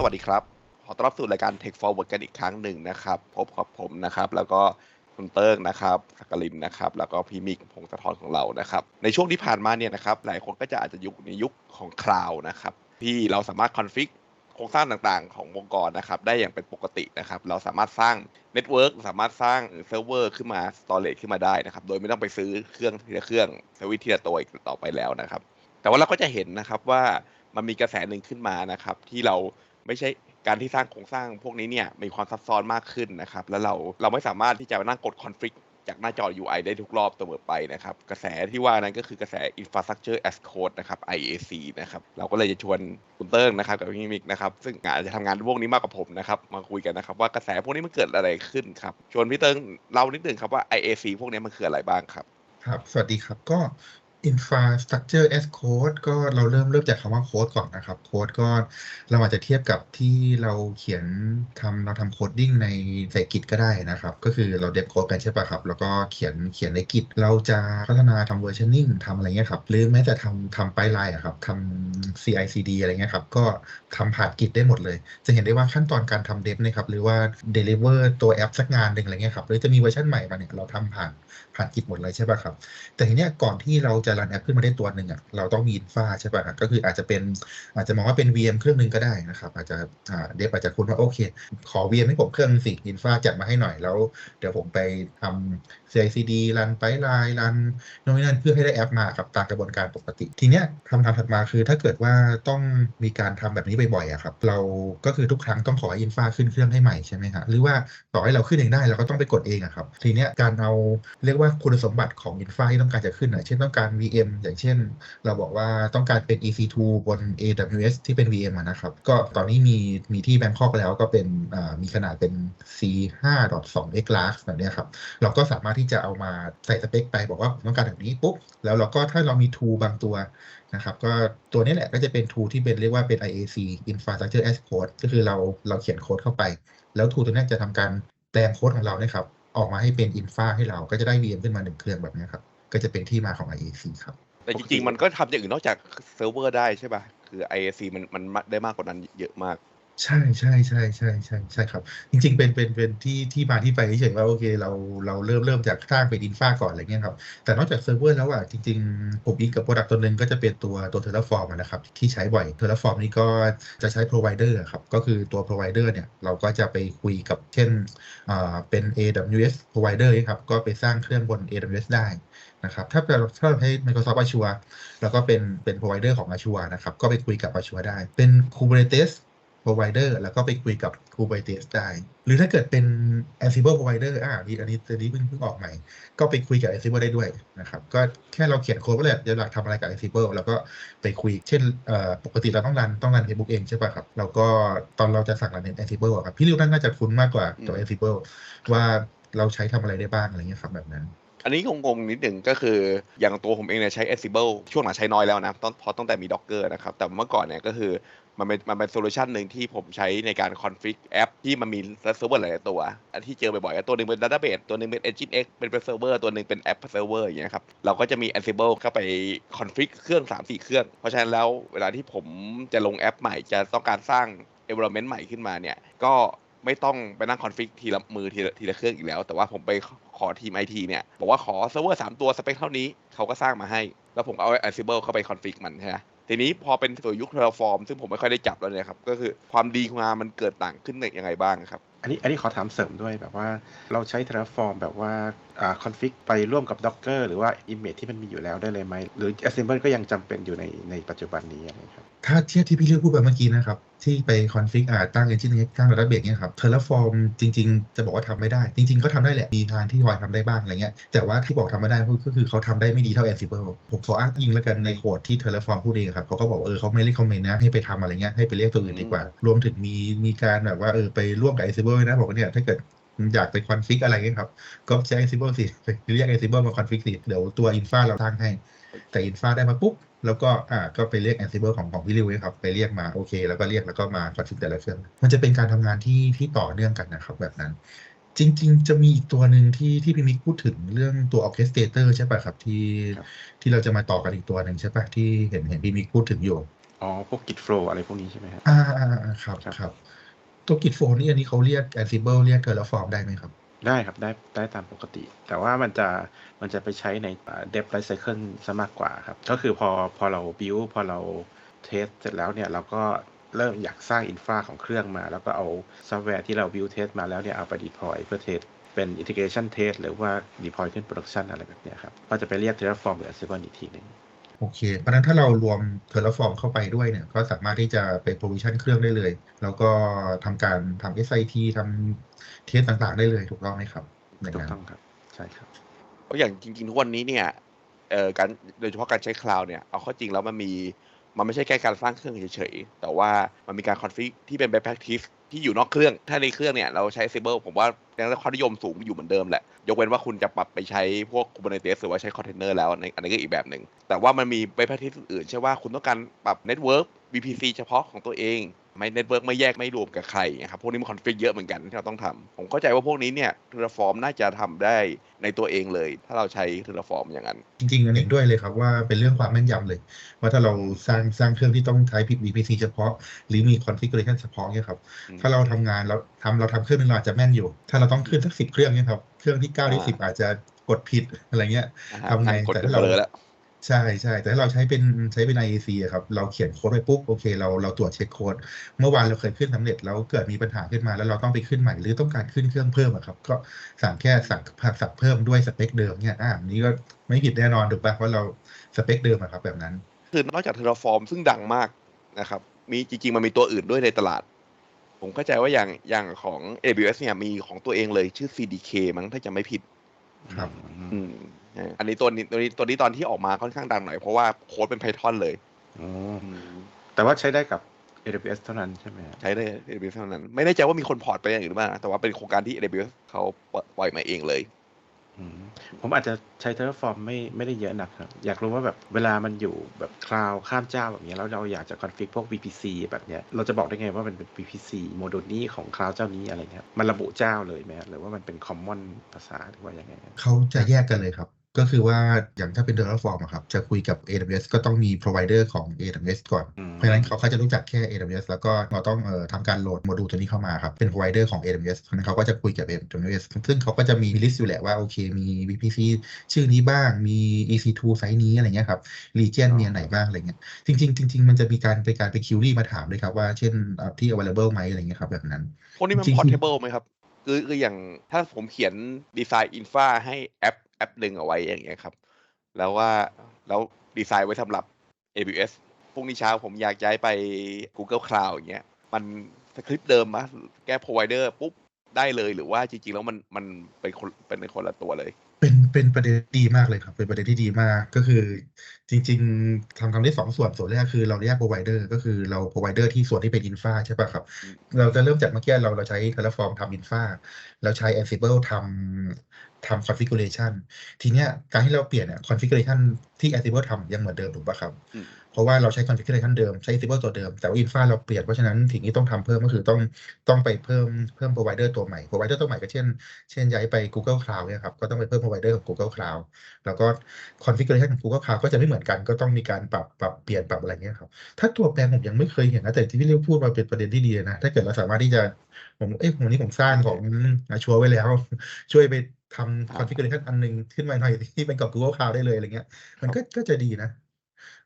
สวัสดีครับ ขอต้อนรับสู่รายการ Tech Forward กันอีกครั้งหนึ่งนะครับ พบกับผมนะครับ แล้วก็คุณเติ้งนะครับสักลินนะครับ แล้วก็พี่มิกพงศธรของเรานะครับ ในช่วงที่ผ่านมาเนี่ยนะครับ หลายคนก็จะอาจจะยุคในยุคของคลาวนะครับ ที่เราสามารถคอนฟิกโครงสร้างต่างๆ ขององค์กรนะครับ ได้อย่างเป็นปกตินะครับ เราสามารถสร้างเน็ตเวิร์กสามารถสร้างเซิร์ฟเวอร์ขึ้นมาสตอเรจขึ้นมาได้นะครับ โดยไม่ต้องไปซื้อเครื่องทีละเครื่องสวิตทีละตัวอีกต่อไปแล้วนะครับ แต่ว่าเราก็จะเห็นนะครับว่ามันมีกระแสหนึ่งขึ้นมานะครับ ที่เรา ไม่ใช่การที่สร้างโครงสร้างพวกนี้เนี่ยมีความซับซ้อนมากขึ้นนะครับ แล้วเราเราไม่สามารถที่จะมานั่งกดคอนฟ lict จากหน้าจอ UI ได้ทุกรอบเสมอไปนะครับ กระแสที่ว่านั้นก็คือกระแส Infrastructure as Code นะครับ IAC นะครับ เราก็เลยจะชวนคุณเติ้งนะครับกับพี่มิกนะครับ ซึ่งอาจจะทำงานพวกนี้มากกว่าผมนะครับ มาคุยกันนะครับว่ากระแสพวกนี้มันเกิดอะไรขึ้นครับ ชวนพี่เติ้งเล่านิดนึงครับว่า IAC พวกนี้มันคืออะไรบ้างครับ ครับ สวัสดีครับ ก็ infrastructure as code ก็เราเริ่มเริ่มจากคำว่าโค้ดก่อนนะครับโค้ดก็เราอาจจะเทียบกับที่เราเขียนทำเราทำโคดดิ้งในใส่กิจก็ได้นะครับ ก็คือเราเดบโค้ดกันใช่ปะครับ แล้วก็เขียนเขียนในกิจเราจะพัฒนาทำเวอร์ชันนิ่งทำอะไรเงี้ยครับ หรือแม้แต่ทำทำไปไลน์อะครับทำ CI/CD อะไรเงี้ยครับ ก็ทำผ่านกิจได้หมดเลย จะเห็นได้ว่าขั้นตอนการทำเดบนะครับหรือว่า deliver ตัวแอปสักงานหนึ่งอะไรเงี้ยครับหรือจะมีเวอร์ชันใหม่มาเนี่ยเราทำผ่านผ่านกิจหมดเลยใช่ปะครับแต่ทีเนี้ยก่อนที่เราจะจะรันแอปขึ้นมาได้ตัวหนึ่งอะเราต้องมีอินฟาใช่ป่ะก็คืออาจจะเป็นอาจจะมองว่าเป็น VM เครื่องหนึ่งก็ได้นะครับ อาจจะเดฟอาจจะคุณว่าโอเค ขอ VM ให้ผมเครื่องสิอินฟาจัดมาให้หน่อยแล้ว เดี๋ยวผมไปทำ CI/CD รันไปไลน์รันโน่นนั่นเพื่อให้ได้แอปมาครับตามกระบวนการปกติ ทีเนี้ยคำถามถัดมาคือถ้าเกิดว่าต้องมีการทำแบบนี้บ่อยๆอะครับ เราก็คือทุกครั้งต้องขออินฟาขึ้นเครื่องให้ใหม่ใช่ไหมฮะหรือว่าต่อให้เราขึ้นเองได้เราก็ต้องไปกดเองอะครับ ทีเนี้ยการเอาเรียกว่าคุณสมบัติของอินฟาที่ต้องการจะขึ้นอะเช่นต้องการ VM อย่างเช่น เราบอกว่าต้องการเป็น EC2 บน AWS ที่เป็น VM อะนะครับ ก็ตอนนี้มีมีที่แบงคอกแล้วก็เป็นมีขนาดเป็น C5.2x large แบบเนี้ยครับ เราก็สามารถที่จะเอามาใส่สเปคไปบอกว่าผมต้องการแบบนี้ปุ๊บแล้วเราก็ถ้าเรามี tool บางตัวนะครับก็ตัวนี้แหละก็จะเป็น tool ที่เป็นเรียกว่าเป็น IAC Infrastructure as Code ก็คือเราเราเขียนโค้ดเข้าไป แล้ว tool ตัวนี้จะทำการแปลงโค้ดของเราเนี่ยครับออกมาให้เป็น Infa ให้เราก็จะได้ VM ขึ้นมาหนึ่งเครื่องแบบนี้ครับก็จะเป็นที่มาของ IAC ครับแต่จริงๆ มันก็ทำอย่างอื่นนอกจากเซิร์ฟเวอร์ได้ใช่ป่ะ คือ IAC มันมันได้มากกว่านั้นเยอะมาก ใช่ใช่ใช่ใช่ใช่ใช่ครับ จริง ๆ เป็นเป็นเป็นที่ที่มาที่ไปเฉยๆว่าโอเคเราเราเริ่มเริ่มจากสร้างเป็นอินฟาก่อนอะไรเงี้ยครับ แต่นอกจากเซิร์ฟเวอร์แล้วอะจริง ๆ ผมอินกับโปรดักต์ตัวหนึ่งก็จะเป็นตัวตัว Terraform อะนะครับ ที่ใช้บ่อย Terraform นี่ก็จะใช้ provider อะครับ ก็คือตัว provider เนี่ย เราก็จะไปคุยกับเช่นอ่าเป็น AWS provider นะครับก็ไปสร้างเครื่องบน AWS ได้นะครับถ้าเราถ้าเราใช้ Microsoft Azure แล้วก็เป็นเป็น provider ของ Azure นะครับก็ไปคุยกับ Azure ได้เป็น Kubernetes provider แล้วก็ไปคุยกับ Kubernetes ได้ หรือถ้าเกิดเป็น Ansible provider อ่านี่อันนี้ตัวนี้เพิ่งเพิ่งออกใหม่ ก็ไปคุยกับ Ansible ได้ด้วยนะครับ ก็แค่เราเขียนโค้ดว่าเราอยากทำอะไรกับ Ansible แล้วก็ไปคุย เช่นปกติเราต้องรันต้องรัน Facebook เองใช่ป่ะครับ แล้วก็ตอนเราจะสั่งรันใน Ansible ครับ พี่ริวน่าจะคุ้นมากกว่าตัว Ansible ว่าเราใช้ทำอะไรได้บ้างอะไรเงี้ยครับแบบนั้นอันนี้งงๆนิดหนึ่งก็คืออย่างตัวผมเองเนี่ยใช้ Ansible ช่วงหลังใช้น้อยแล้วนะตองเพราะตั้งแต่มี Docker นะครับ แต่เมื่อก่อนเนี่ยก็คือ มันเป็นมันเป็นโซลูชันหนึ่งที่ผมใช้ในการคอนฟิกแอปที่มันมีเซิร์ฟเวอร์หลายตัว อันที่เจอบ่อยๆตัวหนึ่งเป็น Database ตัวหนึ่งเป็น Nginx เป็นเซิร์ฟเวอร์ตัวหนึ่งเป็นแอปเซิร์ฟเวอร์อย่างเงี้ยครับเราก็จะมี Ansible เข้าไปคอนฟิกเครื่อง 3-4 เครื่อง เพราะฉะนั้นแล้วเวลาที่ผมจะลงแอปใหม่จะต้องการสร้าง environment ใหม่ขึ้นมาเนี่ยก็ไม่ต้องไปนั่งคอนฟิกทีละมือทีละทีละเครื่องอีกแล้ว แต่ว่าผมไปขอทีมไอทีเนี่ย บอกว่าขอเซิร์ฟเวอร์สามตัวสเปคเท่านี้เขาก็สร้างมาให้ แล้วผมเอา Ansible เข้าไปคอนฟิกมันใช่ไหม ทีนี้พอเป็นตัวยุคเทอร์ฟอร์มซึ่งผมไม่ค่อยได้จับแล้วเนี่ยครับก็คือความดีงามมันเกิดต่างขึ้นยังไงบ้างครับ อันนี้อันนี้ขอถามเสริมด้วยแบบว่าเราใช้เทอร์ฟอร์มแบบว่า คอนฟิกไปร่วมกับ Docker หรือว่า Image ที่มันมีอยู่แล้วได้เลยไหม หรือ Assemble ก็ยังจำเป็นอยู่ในในปัจจุบันนี้อะไรครับถ้าเทียบที่พี่เลือกพูดไปเมื่อกี้นะครับ ที่ไปคอนฟิกอ่าตั้ง engine ตั้ง database เนี่ยครับ Terraform จริง ๆ จะบอกว่าทำไม่ได้ จริง ๆ ก็ทำได้แหละ มีทางที่พอทำได้บ้างอะไรเงี้ยแต่ว่าที่บอกทำไม่ได้ก็คือเขาทำได้ไม่ดีเท่า Ansible ผมขออ้างอิงแล้วกันในโค้ดที่ Terraform พูดเองครับเขาก็บอกว่าเออเขาไม่เรียกคอมเมนต์นะ ให้ไปทำอะไรเงี้ยให้ไปเรียกตัวอื่นดีกว่า รวมถึงมีมีการแบบว่าเออไปร่วมกับ Ansible นะบอกว่าเนี่ยถ้าเกิด อยากไปคอนฟิกอะไรเงี้ยครับ ก็ใช้ Ansible สิไปเรียก Ansible มาคอนฟิกสิเดี๋ยวตัว Infa เราตั้งให้ แต่อินฟาได้มาปุ๊บ แล้วก็อ่าก็ไปเรียก Ansible ของของพี่ริวนะครับ ไปเรียกมาโอเค แล้วก็เรียกแล้วก็มาคอนฟิกแต่ละเครื่อง มันจะเป็นการทำงานที่ที่ต่อเนื่องกันนะครับแบบนั้น จริง ๆ จะมีอีกตัวหนึ่งที่ที่พี่มิกพูดถึงเรื่องตัว orchestrator ใช่ป่ะครับที่ครับที่เราจะมาต่อกันอีกตัวหนึ่งใช่ป่ะที่เห็นเห็นพี่มิกพูดถึงอยู่อ๋อพวก Git Flow อะไรพวกนี้ใช่ไหมครับอ่าอ่าอ่าครับครับ ครับตัว Git Flow นี่อันนี้เขาเรียก Ansible เรียก Terraform ได้ไหมครับ ได้ครับได้ได้ตามปกติ แต่ว่ามันจะมันจะไปใช้ในอ่า Dev Life Cycle ซะมากกว่าครับ ก็คือพอพอเรา build พอเราเทสเสร็จแล้วเนี่ยเราก็เริ่มอยากสร้างอินฟราของเครื่องมา แล้วก็เอาซอฟต์แวร์ที่เรา build test มาแล้วเนี่ยเอาไป deploy เพื่อเทสเป็น integration test หรือว่า deploy ขึ้น production อะไรแบบนี้ครับ ก็จะไปเรียก Terraform หรือ Ansible อีกทีหนึ่ง โอเค เพราะนั้นถ้าเรารวม Terraform เข้าไปด้วยเนี่ย ก็สามารถที่จะไป provision เครื่องได้เลย แล้วก็ทำการทำ SIT ทำเทสต่างๆ ได้เลยถูกต้องไหมครับถูกต้องครับ ใช่ครับ เพราะอย่างจริงๆ ทุกวันนี้เนี่ยเอ่อการโดยเฉพาะการใช้คลาวด์เนี่ย เอาข้อจริงแล้วมันมี มันไม่ใช่แค่การสร้างเครื่องเฉยๆ แต่ว่ามันมีการคอนฟิกที่เป็น best practice ที่อยู่นอกเครื่อง ถ้าในเครื่องเนี่ยเราใช้ซิเบิลผมว่ายังได้ความนิยมสูงอยู่เหมือนเดิมแหละ ยกเว้นว่าคุณจะปรับไปใช้พวก Kubernetes หรือว่าใช้คอนเทนเนอร์แล้วในอันนี้ก็อีกแบบหนึ่ง แต่ว่ามันมี best practice อื่นใช่ว่าคุณต้องการปรับ network VPC เฉพาะของตัวเอง ไม่เน็ตเวิร์กไม่แยกไม่รวมกับใครนะครับพวกนี้มันคอนฟิกเยอะเหมือนกันที่เราต้องทำผมเข้าใจว่าพวกนี้เนี่ย Terraform น่าจะทำได้ในตัวเองเลย ถ้าเราใช้ Terraform อย่างนั้น จริงๆอันเห็นด้วยเลยครับว่าเป็นเรื่องความแม่นยำเลย ว่าถ้าเราสร้างสร้างเครื่องที่ต้องใช้ VPC เฉพาะ หรือมี configuration เฉพาะเนี่ยครับอืมถ้าเราทำงานเราทำเราทำเครื่องหนึงเราอาจจะแม่นอยู่ ถ้าเราต้องขึ้นสักสิบเครื่องเนี่ยครับเครื่องที่เก้าที่อ่าสิบอาจจะกดผิดอะไรเงี้ยนะฮะทำไงกดแต่กันถ้าเราเลยแล้ว ใช่ใช่ แต่ถ้าเราใช้เป็นใช้เป็น IAC อะครับ เราเขียนโค้ดไปปุ๊บ โอเค เราเราตรวจเช็คโค้ด เมื่อวานเราเคยขึ้นสำเร็จ แล้วเกิดมีปัญหาขึ้นมา แล้วเราต้องไปขึ้นใหม่ หรือต้องการขึ้นเครื่องเพิ่มอะครับ ก็สั่งแค่สั่งสั่งเพิ่มด้วยสเปคเดิมเนี่ย อ่าอันนี้ก็ไม่ผิดแน่นอนถูกปะเพราะเราสเปคเดิมอะครับ แบบนั้น คือนอกจาก Terraform ซึ่งดังมากนะครับ มีจริงๆ มันมีตัวอื่นด้วยในตลาด ผมเข้าใจว่าอย่างอย่างของ AWS เนี่ยมีของตัวเองเลยชื่อ CDK มั้งถ้าจะไม่ผิด ครับ อืมเอออันนี้ตัวนี้ตัวนี้ตัวนี้ตอนที่ออกมาค่อนข้างดังหน่อยเพราะว่าโค้ดเป็น Python เลยอ๋อแต่ว่าใช้ได้กับ AWS เท่านั้นใช่ไหมครับใช้ได้ AWS เท่านั้น ไม่แน่ใจว่ามีคนพอร์ตไปอย่างอื่นหรือเปล่านะแต่ว่าเป็นโครงการที่ AWS เขาปล่อยมาเองเลยอืมผมอาจจะใช้ Terraform ไม่ไม่ได้เยอะนักครับ อยากรู้ว่าแบบเวลามันอยู่แบบคลาวข้ามเจ้าแบบเนี้ยแล้วเราอยากจะคอนฟิกพวก VPC แบบเนี้ยเราจะบอกได้ไงว่ามันเป็น VPC โมดูลนี้ของคลาวเจ้านี้อะไรเงี้ยมันระบุเจ้าเลยไหมหรือว่ามันเป็น common ภาษาหรือว่ายังไงครับเขาจะแยกกันเลยครับ ก็คือว่าอย่างถ้าเป็น Terraform อะครับ จะคุยกับ AWS ก็ต้องมี provider ของ AWS ก่อนอืมเพราะฉะนั้นเขาเขาจะรู้จักแค่ AWS แล้วก็เราต้องเอ่อทำการโหลดโมดูลตัวนี้เข้ามาครับ เป็น provider ของ AWS เพราะฉะนั้นเขาก็จะคุยกับ AWS ซึ่งเขาก็จะมี list อยู่แหละว่า โอเค มี VPC ชื่อนี้บ้าง มี EC2 ไซส์นี้อะไรเงี้ยครับ region มีอันไหนบ้างอะไรเงี้ย จริงๆจริงๆมันจะมีการไปการไปคิวรี่มาถามด้วยครับว่าเช่นเอ่อที่ available ไหมอะไรเงี้ยครับแบบนั้นพวกนี้มันจริงๆ portable ไหมครับคือคืออย่างถ้าผมเขียนดีไซน์อินฟาให้แอป แอปหนึ่งเอาไว้อย่างเงี้ยครับ แล้วว่าแล้วดีไซน์ไว้สำหรับ AWS พรุ่งนี้เช้าผมอยากย้ายไป Google Cloud อย่างเงี้ย มันสคริปต์เดิมมะแก้ provider ปุ๊บได้เลยหรือว่าจริงๆ แล้วมันมันเป็นคนเป็นคนละตัวเลย เป็นเป็นประเด็นดีมากเลยครับ เป็นประเด็นที่ดีมากก็คือ จริง ๆทำทำได้สองส่วนส่วนแรกคือเราแยก provider ก็คือเรา provider ที่ส่วนที่เป็น infra ใช่ป่ะครับอืมเราจะเริ่มจากเมื่อกี้เราเราใช้ Terraform ทำ infra แล้วใช้ Ansible ทำ ทำ configuration ทีเนี้ยการที่เราเปลี่ยนเนี่ย configuration ที่ Ansible ทำยังเหมือนเดิมถูกป่ะครับอืมเพราะว่าเราใช้ configuration เดิมใช้ Ansible ตัวเดิม แต่ว่า infra เราเปลี่ยนเพราะฉะนั้นสิ่งที่ต้องทำเพิ่มก็คือต้องต้องไปเพิ่มเพิ่ม provider ตัวใหม่ provider ตัวใหม่ก็เช่น เช่นย้ายไป Google Cloud เนี่ยครับก็ต้องไปเพิ่ม provider ของ Google Cloud แล้วก็ configuration ของ Google Cloud ก็จะไม่เหมือนกันก็ต้องมีการปรับปรับเปลี่ยนปรับอะไรเงี้ยครับถ้าตัวแปรผมยังไม่เคยเห็นนะแต่ที่พี่เรียกพูดมาเป็นประเด็นที่ดีเลยนะถ้าเกิดเราสามารถที่จะผมเอ้ยวันนี้ผมสร้างของอาชัวไว้แล้ว ช่วยไป ทำ configuration อันหนึงขึ้นมาหน่อยที่เป็นกับ Google Cloud ได้เลยอะไรเงี้ย มันก็ก็จะดีนะ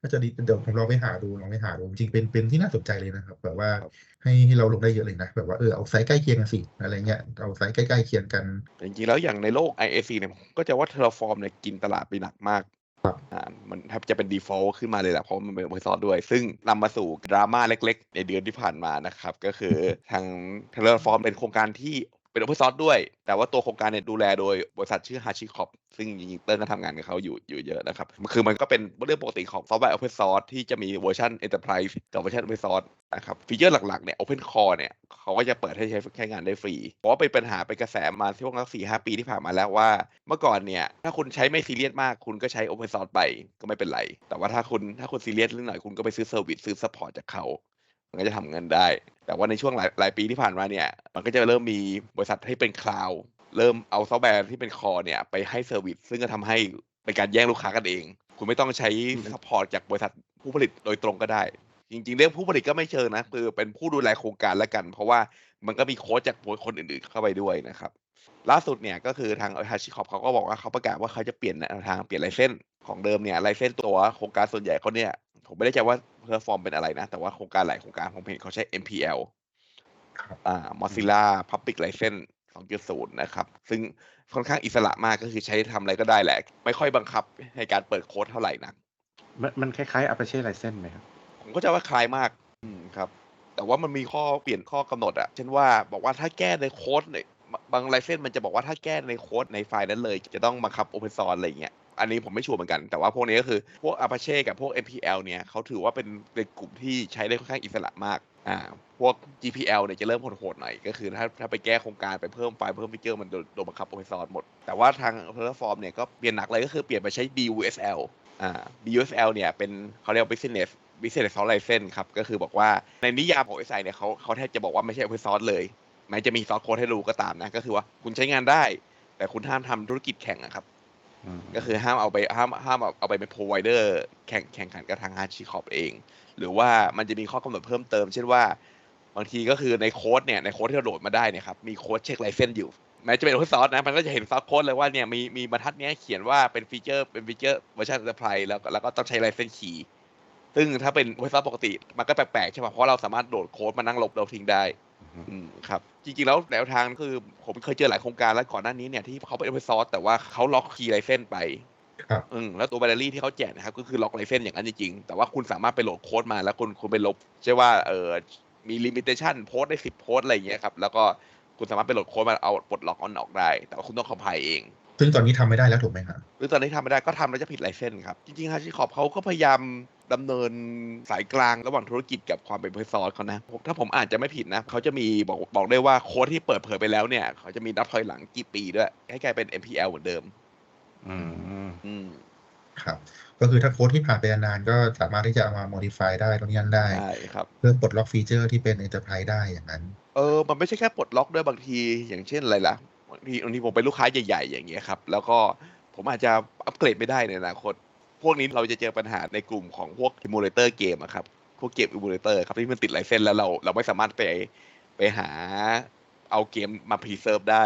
ก็จะดีเดี๋ยวผมลองไปหาดูลองไปหาดูจริงๆเป็นเป็นที่น่าสนใจเลยนะครับ แบบว่าครับให้ให้เราลงได้เยอะเลยนะ แบบว่าเออเอาไซส์ใกล้เคียงกันสิอะไรเงี้ยเอาไซส์ใกล้ๆเคียงกันแต่จริงๆแล้วอย่างในโลก IAC เนี่ยผมก็จะว่า Terraform เนี่ยกินตลาดไปหนักมากครับอ่ามันแทบจะเป็น default ขึ้นมาเลยแหละเพราะมันเป็น open source ด้วย ซึ่งนำมาสู่ดราม่าเล็ก ๆ ในเดือนที่ผ่านมานะครับ ก็คือทาง Terraform เป็นโครงการที่ เป็น open source ด้วย แต่ว่าตัวโครงการเนี่ยดูแลโดยบริษัทชื่อ HashiCorp ซึ่งจริงๆเติ้ลก็ทำงานกับเขาอยู่อยู่เยอะนะครับ คือมันก็เป็นเรื่องปกติของซอฟต์แวร์ open source ที่จะมีเวอร์ชัน enterprise กับเวอร์ชัน open source นะครับฟีเจอร์หลักๆเนี่ย open core เนี่ยเขาก็จะเปิดให้ใช้ใช้งานได้ฟรี เพราะว่าเป็นปัญหาเป็นกระแสมาช่วงสักสี่ห้าปีที่ผ่านมาแล้วว่า เมื่อก่อนเนี่ยถ้าคุณใช้ไม่ซีเรียสมากคุณก็ใช้ open source ไปก็ไม่เป็นไร แต่ว่าถ้าคุณถ้าคุณซีเรียสเรื่องหน่อยคุณก็ไปซื้อเซอร์วิสซื้อ support จากเขา มันก็จะทำเงินได้ แต่ว่าในช่วงหลายหลายปีที่ผ่านมาเนี่ย มันก็จะเริ่มมีบริษัทที่เป็นคลาวด์เริ่มเอาซอฟต์แวร์ที่เป็นคอเนี่ยไปให้เซอร์วิสซึ่งก็ทำให้เป็นการแย่งลูกค้ากันเอง คุณไม่ต้องใช้ support จากบริษัทผู้ผลิตโดยตรงก็ได้จจริง ๆ เรื่องผู้ผลิตก็ไม่เชิงนะคือเป็นผู้ดูแลโครงการแล้วกัน เพราะว่ามันก็มีโค้ชจากคนอื่นๆเข้าไปด้วยนะครับ ล่าสุดเนี่ยก็คือทาง HashiCorp เขาก็บอกว่าเขาประกาศว่าเขาจะเปลี่ยนแนวทางเปลี่ยนไลเซนส์ของเดิมเนี่ยไลเซนส์ตัวโครงการส่วนใหญ่เขาเนี่ยผมไม่แน่ใจว่าเพลตฟอร์มเป็นอะไรนะ แต่ว่าโครงการหลายโครงการผมเห็นเขาใช้ MPL ครับอ่า Mozilla Public License 2.0 นะครับ ซึ่งค่อนข้างอิสระมากก็คือใช้ทำอะไรก็ได้แหละ ไม่ค่อยบังคับในการเปิดโค้ดเท่าไหร่นักมันมันคล้ายๆ Apache License ไหมครับ ผมก็จะว่าคล้ายมาก อืมครับ แต่ว่ามันมีข้อเปลี่ยนข้อกำหนดอะเช่นว่าบอกว่าถ้าแก้ในโค้ดเนี่ย บางไลเซนมันจะบอกว่าถ้าแก้ในโค้ดในไฟล์นั้นเลย จะต้องบังคับ Open Source อะไรเงี้ยอันนี้ผมไม่ชัวร์เหมือนกัน แต่ว่าพวกนี้ก็คือ พวก Apache กับพวก MPL เนี่ยเขาถือว่าเป็นเป็นกลุ่มที่ใช้ได้ค่อนข้างอิสระมากอ่าพวก GPL เนี่ยจะเริ่มโหดๆหน่อย ก็คือถ้าถ้าไปแก้โครงการไปเพิ่มไฟล์เพิ่มฟีเจอร์มันโดนโดนบังคับ Open Source หมด แต่ว่าทางแพลตฟอร์มเนี่ยก็เปลี่ยนหนักเลยก็คือเปลี่ยนไปใช้ BUSL อ่า BUSL เนี่ยเป็นเขาเรียกว่า business business source license ครับก็คือบอกว่าในนิยามของ SI เนี่ยเขาเขาแทบจะบอกว่าไม่ใช่ open source เลย แม้จะมีซอสโค้ดให้ดูก็ตามนะ ก็คือว่าคุณใช้งานได้ แต่คุณห้ามทำธุรกิจแข่งอะครับอืมก็คือห้ามเอาไปห้ามห้ามเอาเอาไปเป็น provider แข่งแข่งขันกับทางฮาชิคอปเอง หรือว่ามันจะมีข้อกำหนดเพิ่มเติม เช่นว่า บางทีก็คือในโค้ดเนี่ยในโค้ดที่เราโหลดมาได้เนี่ยครับมีโค้ดเช็คไลเซนส์อยู่แม้จะเป็นโอเพนซอร์สนะมันก็จะเห็นซอสโค้ดเลยว่าเนี่ยมีมีบรรทัดเนี้ยเขียนว่าเป็นฟีเจอร์เป็นฟีเจอร์เวอร์ชัน enterprise แล้วก็แล้วก็ต้องใช้ไลเซนส์คีย์ซึ่งถ้าเป็นโอเพนซอร์สปกติ มันก็แปลกๆใช่ป่ะเพราะเราสามารถโหลดโค้ดมานั่งลบเราทิ้งได้อืม ครับ จริงๆ แล้วแนวทางคือผมเคยเจอหลายโครงการแล้วก่อนหน้านี้เนี่ยที่เขาเป็น open source แต่ว่าเขาล็อกคีย์ไลเซนไปครับอืมแล้วตัวแบตเตอรี่ที่เขาแจกนะครับก็คือล็อกไลเซนอย่างนั้นจริงๆ แต่ว่าคุณสามารถไปโหลดโค้ดมาแล้วคุณคุณไปลบใช่ว่าเออมีลิมิเ t ชันโพสได้สิบโพสอะไรอย่างเงี้ยครับแล้วก็คุณสามารถไปโหลดโค้ดมาเอาปลดล็อกออนออกได้ แต่ว่าคุณต้องคอมไพล์เองซึ่งตอนนี้ทำไม่ได้แล้วถูกไหมครับหรือตอนนี้ทำไม่ได้ก็ทำแล้วจะผิดไลเซนครับ จริงๆฮาชิคอปเขาก็พยายาม ดำเนินสายกลางระหว่างธุรกิจกับความเป็น open source เขานะผมถ้าผมอ่านจะไม่ผิดนะ เขาจะมีบอกบอกได้ว่าโค้ดที่เปิดเผยไปแล้วเนี่ย เขาจะมีนับถอยหลังกี่ปีด้วย ให้กลายเป็น MPL เหมือนเดิม อืมอืมครับ ก็คือถ้าโค้ดที่ผ่านไปนานๆก็สามารถที่จะเอามา modify ได้ตรงนี้นั่นได้ใช่ครับเพื่อปลดล็อกฟีเจอร์ที่เป็น enterprise ได้อย่างนั้น เออ มันไม่ใช่แค่ปลดล็อกด้วยบางที อย่างเช่นอะไรล่ะบางทีบางทีผมเป็นลูกค้าใหญ่ ๆ อย่างเงี้ยครับ แล้วก็ผมอาจจะอัปเกรดไม่ได้ในอนาคต พวกนี้เราจะเจอปัญหาในกลุ่มของพวก emulator เกมอะครับ พวกเกม emulator ครับที่มันติดไลเซนแล้วเราเราไม่สามารถไปไปหาเอาเกมมา preserve ได้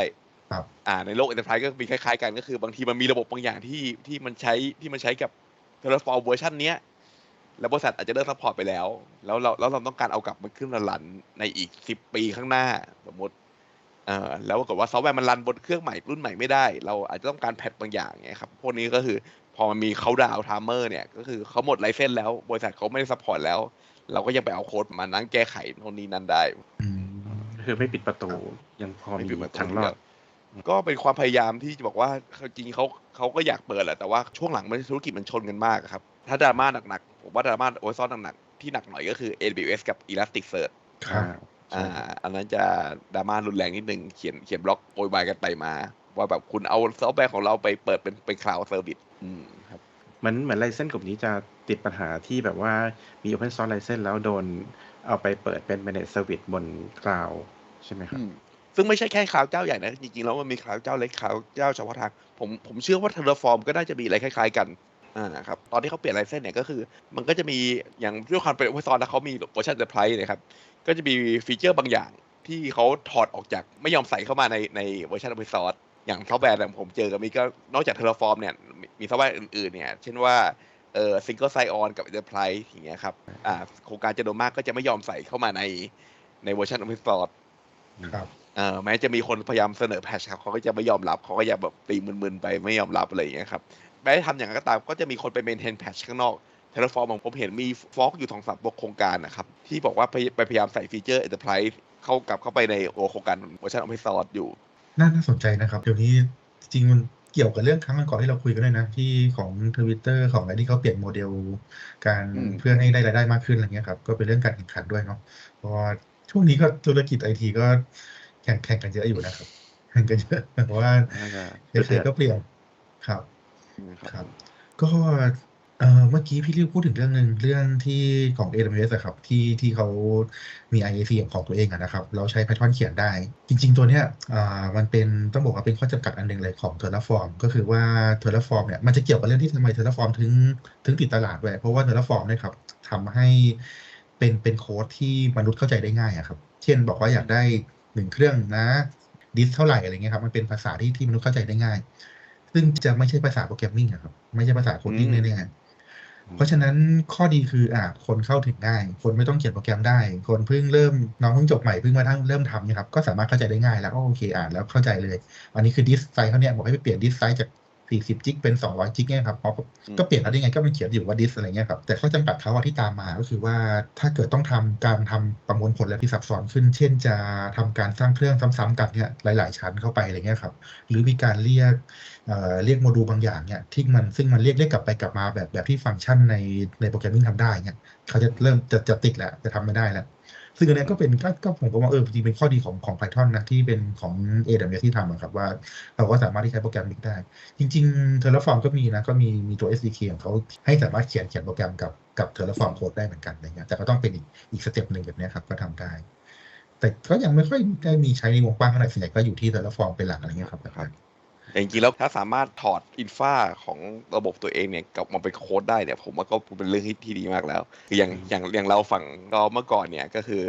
ครับอ่าในโลก enterprise ก็มีคล้ายๆกันก็คือบางทีมันมีระบบบางอย่างที่ที่มันใช้ที่มันใช้กับ Terraform เวอร์ชันเนี้ยแล้วบริษัทอาจจะเลิกซัพพอร์ตไปแล้ว แล้วเราแล้วเราต้องการเอากลับมาขึ้นมารันในอีกสิบปีข้างหน้าสมมติเอ่อแล้วปรากฏว่าซอฟต์แวร์มันรันบนเครื่องใหม่รุ่นใหม่ไม่ได้ เราอาจจะต้องการแพทบางอย่างเงี้ยครับ พวกนี้ก็คือ พอมันมีเขาดาวทามเมอร์เนี่ยก็คือเขาหมดไลเซนส์แล้ว บริษัทเขาไม่ได้ซัพพอร์ตแล้ว เราก็ยังไปเอาโค้ดมานั่งแก้ไขโน่นนี่นั่นได้อืมคือไม่ปิดประตูยังพอไม่มีปิดประตูทางรอดก็เป็นความพยายามที่จะบอกว่าเขาจริงๆเขาเขาก็อยากเปิดแหละแต่ว่าช่วงหลังมันธุรกิจมันชนกันมากอะครับ ถ้าดราม่าหนักๆผมว่าดราม่าโอซอนหนักๆที่หนักหน่อยก็คือ AWS กับ Elasticsearch ครับอ่าอันนั้นจะดราม่ารุนแรงนิดนึงเขียนเขียนบล็อกโวยวายกันไปมา ว่าแบบคุณเอาซอฟต์แวร์ของเราไปเปิดเป็นเป็นคลาวด์เซอร์วิส อืมครับเหมือนเหมือนไลเซนส์กลุ่มนี้จะติดปัญหาที่แบบว่ามี Open Source License แล้วโดนเอาไปเปิดเป็น Managed Service บนคลาวใช่ไหมครับอืมซึ่งไม่ใช่แค่คลาวด์เจ้าใหญ่นะ จริงๆ แล้วมันมีคลาวด์เจ้าเล็กคลาวด์เจ้าเฉพาะทาง ผมผมเชื่อว่า Terraform ก็น่าจะมีอะไรคล้ายๆกันอ่าครับตอนที่เขาเปลี่ยนไลเซนส์เนี่ยก็คือ มันก็จะมีอย่างด้วยความเป็นโอเพนซอร์แล้วเขามีเวอร์ชันเซอร์ไพรส์นะครับก็จะมีฟีเจอร์บางอย่างที่เขาถอดออกจากไม่ยอมใส่เข้ามาในในเวอร์ชันโอเพนซอร์ อย่างซอฟต์แวร์เนี่ยผมเจอกับมีก็นอกจาก Terraform เนี่ยมีมีซอฟต์แวร์อื่นๆเนี่ยเช่นว่าเอ่อ single sign on กับ enterprise อย่างเงี้ยครับอ่าโครงการจะโดนมากก็จะไม่ยอมใส่เข้ามาในในเวอร์ชัน open source ครับเอ่อแม้จะมีคนพยายามเสนอแพชครับเขาก็จะไม่ยอมรับเขาก็จะแบบตีมึนๆไปไม่ยอมรับอะไรอย่างเงี้ยครับแม้จะทำอย่างนั้นก็ตามก็จะมีคนไปเมนเทนแพชข้างนอก Terraform ของผมเห็นมีฟอกอยู่สองสามโครงการนะครับที่บอกว่าไปไปพยายามใส่ฟีเจอร์ Enterprise เข้ากลับเข้าไปในโครงการเวอร์ชัน Open Source อยู่ น่าน่าสนใจนะครับ เดี๋ยวนี้จริงๆมันเกี่ยวกับเรื่องครั้งก่อนที่เราคุยกันด้วยนะ ที่ของทวิตเตอร์ของอะไรที่เขาเปลี่ยนโมเดล การอืม เพื่อให้ได้รายได้มากขึ้นอะไรเงี้ยครับ ก็เป็นเรื่องการแข่งขันด้วยเนาะเพราะว่าช่วงนี้ก็ธุรกิจไอทีก็แข่งแข่งกันเยอะอยู่นะครับแข่งกันเยอะเพราะว่าน่าจะใครๆก็เปลี่ยนครับ นะคครัรับบก็ เอ่อเมื่อกี้พี่ริวพูดถึงเรื่องหนึ่งเรื่องที่ของ AWS อะครับ ที่ที่เขามี IAC ของตัวเองอะนะครับ แล้วใช้ Python เขียนได้ จริง ๆ ตัวเนี้ยอ่ามันเป็นต้องบอกว่าเป็นข้อจำกัดอันหนึ่งเลยของ Terraform ก็คือว่า Terraform เนี่ยมันจะเกี่ยวกับเรื่องที่ทำไม Terraform ถึงถึงติดตลาดด้วยเพราะว่า Terraform เนี่ยครับทำให้เป็นเป็นโค้ดที่มนุษย์เข้าใจได้ง่ายอะครับ เช่นบอกว่าอยากได้หนึ่งเครื่องนะดิสเท่าไหร่อะไรเงี้ยครับมันเป็นภาษาที่ที่มนุษย์เข้าใจได้ง่าย ซึ่งจะไม่ใช่ภาษาโปรแกรมมิ่งอะครับไม่ใช่ภาษาโคดดิ้งอืมแน่ๆ เพราะฉะนั้นข้อดีคืออ่าคนเข้าถึงง่าย คนไม่ต้องเขียนโปรแกรมได้ คนเพิ่งเริ่มน้องเพิ่งจบใหม่เพิ่งมาทั้งเริ่มทำนะครับก็สามารถเข้าใจได้ง่ายแล้วก็โอเคอ่านแล้วเข้าใจเลย อันนี้คือดิสไซน์เขาเนี่ยบอกให้ไปเปลี่ยนดิสไซน์จาก 40จิกเป็น200จิกเนี่ยครับเพราะอืมก็เปลี่ยนแล้วได้ไงก็มันเขียนอยู่ว่าดิสอะไรเงี้ยครับแต่ข้อจำกัดเขาอะที่ตามมาก็คือว่าถ้าเกิดต้องทำการทำประมวลผลและที่ซับซ้อนขึ้น เช่นจะทำการสร้างเครื่องซ้ำๆกันเนี่ยหลาย ๆ ชั้นเข้าไปอะไรเงี้ยครับหรือมีการเรียกเอ่อเรียกโมดูลบางอย่างเนี่ยที่มันซึ่งมันเรียกเรียกกลับไปกลับมาแบบแบบที่ฟังก์ชันในในโปรแกรมมิ่งทำได้เนี่ยเขาจะเริ่มจะจะติดแล้วจะทำไม่ได้แล้ว ซึ่งอันนี้ก็เป็นก็ผมก็มองเออจริงเป็นข้อดีของของ Python นะที่เป็นของ AWS ที่ทำอะครับว่าเราก็สามารถที่ใช้โปรแกรมนี้ได้ จริง ๆ Terraform ก็มีนะก็มีมีตัว SDK ของเขาให้สามารถเขียนเขียนโปรแกรมกับกับ Terraform โค้ดได้เหมือนกันอะไรเงี้ยแต่ก็ต้องเป็นอีกอีกสเต็ปหนึ่งแบบนี้ครับก็ทำได้ แต่ก็ยังไม่ค่อยได้มีใช้ในวงกว้างเท่าไหร่ส่วนใหญ่ก็อยู่ที่ Terraform เป็นหลักอะไรเงี้ยครับครับ แต่จริงๆแล้วถ้าสามารถถอดอินฟาของระบบตัวเองเนี่ยกลับมาเป็นโค้ดได้เนี่ยผมว่าก็เป็นเรื่องที่ที่ดีมากแล้วคืออย่างอย่างอย่างเราฝั่งเราเมื่อก่อนเนี่ยก็คือ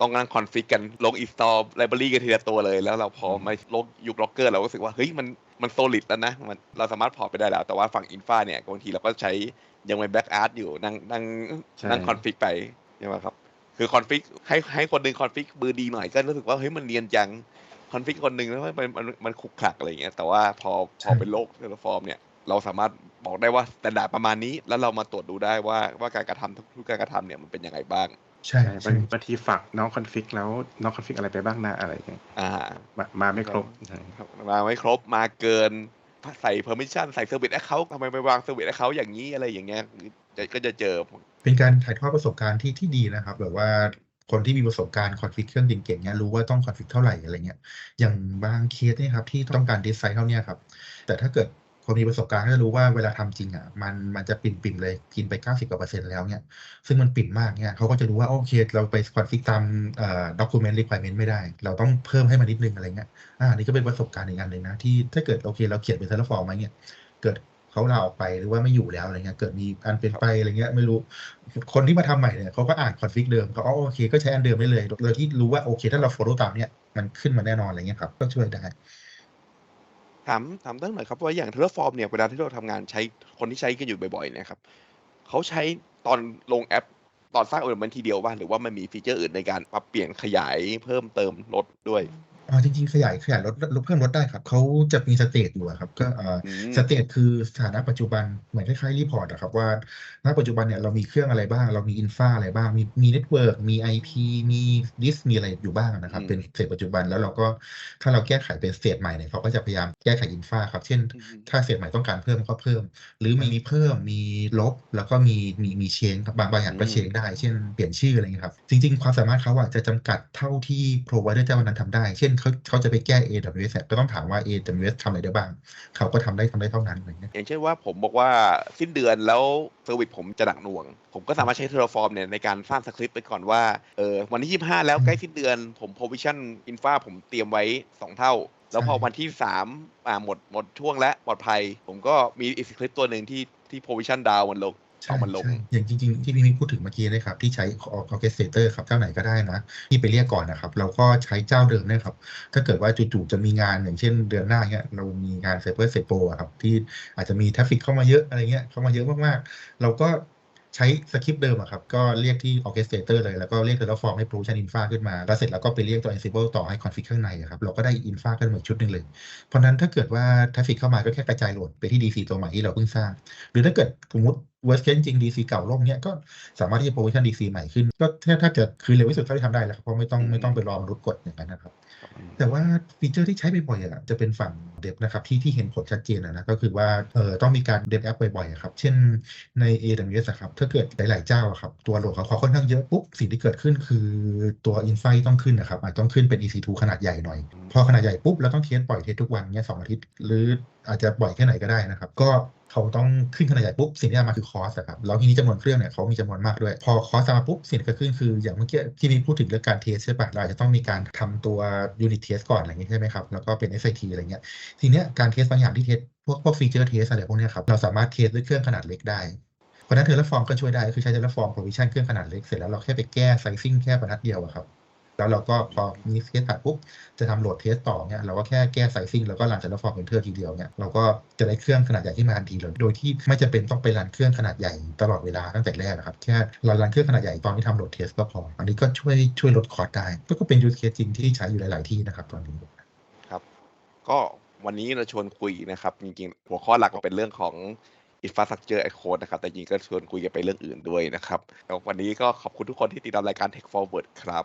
ต้องนั่งคอนฟิกกันลงอินสตอลไลบรารีกันทีละตัวเลย แล้วเราพอมาลงยุคล็อกเกอร์เราก็รู้สึกว่าเฮ้ยมันมันโซลิดแล้วนะมันเราสามารถพอร์ตไปได้แล้ว แต่ว่าฝั่งอินฟาเนี่ยบางทีเราก็ใช้ยังเป็นแบ็กอาร์ตอยู่นั่งนั่งใช่นั่งคอนฟิกไปใช่ไหมครับคือคอนฟิกให้ให้คนหนึ่งคอนฟิกมือดีหน่อยก็รู้สึกว่าเฮ้ยมันเรียนจัง คอนฟิกคนหนึ่งแล้วมันมันมันขลุกขลักอะไรอย่างเงี้ยแต่ว่าพอพอเป็นโลกเทเลฟอร์มเนี่ยเราสามารถบอกได้ว่าแต่ดาประมาณนี้ แล้วเรามาตรวจดูได้ว่าว่าการกระทำทุกการกระทำเนี่ยมันเป็นยังไงบ้าง ใช่ใช่ใช่บางบางทีฝากน้องคอนฟิกแล้วน้องคอนฟิกอะไรไปบ้างนะอะไรอย่างเงี้ยอ่ามามาไม่ครบใช่ครับมาไม่ครบมาเกินใส่ permission ใส่ service account ทำไมไปวาง service account อย่างนี้อะไรอย่างเงี้ยจะก็จะเจอ เป็นการถ่ายทอดประสบการณ์ที่ที่ดีนะครับ แบบว่า คนที่มีประสบการณ์คอนฟิกเครื่องเก่งๆเนี่ยรู้ว่าต้องคอนฟิกเท่าไหร่อะไรเงี้ยอย่างบางเคสเนี่ยครับที่ต้องการดีไซน์เท่านี้ครับ แต่ถ้าเกิดคนมีประสบการณ์ก็จะรู้ว่าเวลาทำจริงอะมันมันจะปิ่มปิ่มเลยกินไป90กว่าเปอร์เซ็นต์แล้วเนี่ยซึ่งมันปิ่มมากเนี่ยเขาก็จะรู้ว่าโอเคเราไปคอนฟิกตามเอ่อ document requirement ไม่ได้ เราต้องเพิ่มให้มันนิดนึงอะไรเงี้ยอ่านี่ก็เป็นประสบการณ์อีกอันหนึ่งนะที่ถ้าเกิดโอเคเราเขียนเป็น Terraform มาเนี่ยเกิด เขาลาออกไปหรือว่าไม่อยู่แล้วอะไรเงี้ยเกิดมีอันเป็นไปอะไรเงี้ยไม่รู้คนที่มาทำใหม่เนี่ยเขาก็อ่านคอนฟิกเดิมเขาอ๋อโอเคก็ใช้อันเดิมได้เลยโดยที่รู้ว่าโอเค ถ้าเรา follow ตามเนี่ยมันขึ้นมาแน่นอนอะไรเงี้ยครับก็ช่วยได้ถามถามตั้งหน่อยครับว่าอย่าง Terraform เนี่ยเวลาที่เราทำงานใช้คนที่ใช้กันอยู่บ่อยๆเนะครับเขาใช้ตอนลงแอปตอนสร้างเอลเมนทีเดียวว่าหรือว่ามันมีฟีเจอร์อื่นในการปรับเปลี่ยนขยายเพิ่มเติมลดด้วย อ๋อจริงๆ ขยายขยายลดลดเพิ่มลดได้ครับ เขาจะมีสเตตอยู่อะครับ ก็เอ่ออืมสเตตคือสถานะปัจจุบันเหมือนคล้ายๆรีพอร์ตอะครับว่าณปัจจุบันเนี่ยเรามีเครื่องอะไรบ้าง เรามีอินฟาอะไรบ้าง มีมีเน็ตเวิร์กมี IP มีดิสมีอะไรอยู่บ้างนะครับอืมเป็นสเตตปัจจุบันแล้วเราก็ถ้าเราแก้ไขเป็นสเตตใหม่เนี่ยเขาก็จะพยายามแก้ไขอินฟาครับ เช่น อืมถ้าสเตตใหม่ต้องการเพิ่มก็เพิ่ม หรือมีเพิ่มมีลบแล้วก็มีมีมีเชนครับบางบางอย่างก็อืมเชนได้ เช่นเปลี่ยนชื่ออะไรเงี้ยครับ จริง ๆ ความสามารถเขาอะจะจำกัดเท่าที่ provider เจ้านั้นทำได้ เช่นเขาเขาจะไปแก้ AWS อะก็ต้องถามว่า AWS ทำอะไรได้บ้าง เขาก็ทำได้ทำได้เท่านั้นอะไรเงี้ยอย่างเช่นว่าผมบอกว่าสิ้นเดือนแล้วเซอร์วิสผมจะหนักหน่วง ผมก็สามารถใช้ Terraform เนี่ยในการสร้างสคริปต์ไปก่อนว่าเออวันที่ 25 แล้วใกล้สิ้นเดือน ผม provision infra ผมเตรียมไว้ 2 เท่าแล้วพอใช่วันที่3อ่าหมดหมดช่วงและปลอดภัย ผมก็มีอีกสคริปต์ตัวหนึ่งที่ที่ provision down มันลงใช่ เอามันลงใช่อย่างจริง ๆ ที่พี่มิกพูดถึงเมื่อกี้นะครับ ที่ใช้ orchestrator ครับเจ้าไหนก็ได้นะ ที่ไปเรียกก่อนนะครับ เราก็ใช้เจ้าเดิมเนะครับ ถ้าเกิดว่าจู่ๆจะมีงานอย่างเช่นเดือนหน้าเนี้ยเรามีงานเซเ e อร์เซโปอะครับ ที่อาจจะมีทราฟฟิกเข้ามาเยอะอะไรเงี้ยเข้ามาเยอะมากๆ เราก็ใช้สคริปต์เดิมอะครับ ก็เรียกที่ orchestrator เลย แล้วก็เรียก Terraform ให้ provision infra ขึ้นมา แล้วเสร็จแล้วก็ไปเรียกตัว Ansible ต่อให้ config ข้างในอะครับ เราก็ได้ infra ขึ้นมาอีกชุดหนึ่งเลย เพราะฉะนั้นถ้าเกิดว่าทราฟฟิกเข้ามาก็แค่กระจายโหลดไปที่ DC ตัวใหม่ที่เราเพิ่งสร้าง หรือถ้าเกิดสมมติ worst case จริง DC เก่าล่มเนี้ยก็สามารถที่จะ provision DC ใหม่ขึ้น ก็แค่ถ้าจะคือเร็วที่สุดเท่าที่ทำได้แล้วครับเพราะไม่ต้องอืมไม่ต้องไปรอมนุษย์กดอย่างนั้นนะครับ แต่ว่าฟีเจอร์ที่ใช้บ่อยๆอะจะเป็นฝั่งเดฟนะครับที่ที่เห็นผลชัดเจนอะนะก็คือว่าเอ่อต้องมีการเดฟแอปบ่อยๆอะครับ เช่นใน AWS อะครับถ้าเกิดหลายๆเจ้าอะครับตัวโหลดเขาค่อนข้างเยอะปุ๊บสิ่งที่เกิดขึ้นคือตัวอินไฟต้องขึ้นนะครับอาจต้องขึ้นเป็น EC2 ขนาดใหญ่หน่อย พอขนาดใหญ่ปุ๊บเราต้องเทสปล่อยเทสทุกวันเนี้ยสองอาทิตย์หรืออาจจะบ่อยแค่ไหนก็ได้นะครับ ก็ เขาต้องขึ้นขนาดใหญ่ปุ๊บสิ่งที่ตามมาคือคอสครับแล้วทีนี้จำนวนเครื่องเนี่ยเขามีจำนวนมากด้วย พอคอสตามมาปุ๊บสิ่งที่เกิดขึ้นคืออย่างเมื่อกี้ที่มีพูดถึงเรื่องการเทสใช่ปะเราอาจจะต้องมีการทำตัวยูนิตเทสก่อนอะไรอย่างงี้ใช่ไหมครับแล้วก็เป็น SIT อะไรเงี้ยทีเนี้ยการเทสบางอย่างที่เทสพวกพวกฟีเจอร์เทสอะไรพวกเนี้ยครับเราสามารถเทสด้วยเครื่องขนาดเล็กได้เพราะนั้นเทเลฟอร์มก็ช่วยได้คือใช้เทเลฟอร์ม provision เครื่องขนาดเล็กเสร็จแล้วเราแค่ไปแก้ sizing แค่บรรทัดเดียวอะครับ แล้วเราก็พอมีเทสผ่านปุ๊บจะทำโหลดเทสต่อเนี่ยเราก็แค่แก้ sizing แล้วก็รันเทเลฟอร์ม enter ทีเดียวเนี่ยเราก็จะได้เครื่องขนาดใหญ่ที่มาทันทีเลย โดยที่ไม่จำเป็นต้องไปรันเครื่องขนาดใหญ่ตลอดเวลาตั้งแต่แรกนะครับ แค่เรารันเครื่องขนาดใหญ่ตอนที่ทำโหลดเทสก็พอ อันนี้ก็ช่วยช่วยลดคอร์สได้ ก็เป็น use case จริงที่ใช้อยู่หลาย ๆ ที่นะครับตอนนี้ครับ ก็วันนี้เราชวนคุยนะครับ จริง ๆ หัวข้อหลักก็เป็นเรื่องของ infrastructure as code นะครับ แต่จริงก็ชวนคุยกันไปเรื่องอื่นด้วยนะครับแล้ววันนี้ก็ขอบคุณทุกคนที่ติดตามรายการ Tech Forward ครับ